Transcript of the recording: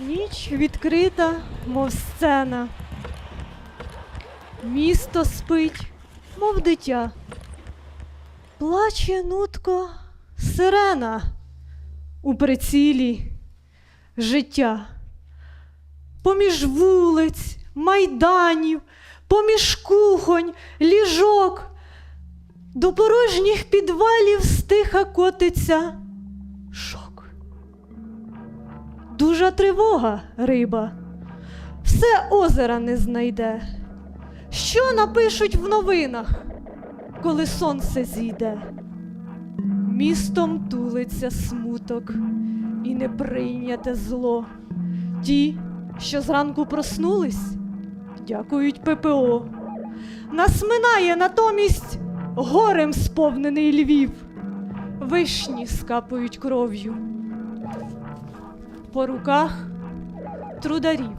Ніч відкрита, мов сцена. Місто спить, мов дитя. Плаче нутко сирена у прицілі життя. Поміж вулиць, майданів, поміж кухонь, ліжок, до порожніх підвалів стиха котиться шок. Дужа тривога, риба, все озера не знайде. Що напишуть в новинах, коли сонце зійде? Містом тулиться смуток і неприйняте зло. Ті, що зранку проснулись, дякують ППО. Нас минає натомість горем сповнений Львів. Вишні скапують кров'ю. По руках трударів.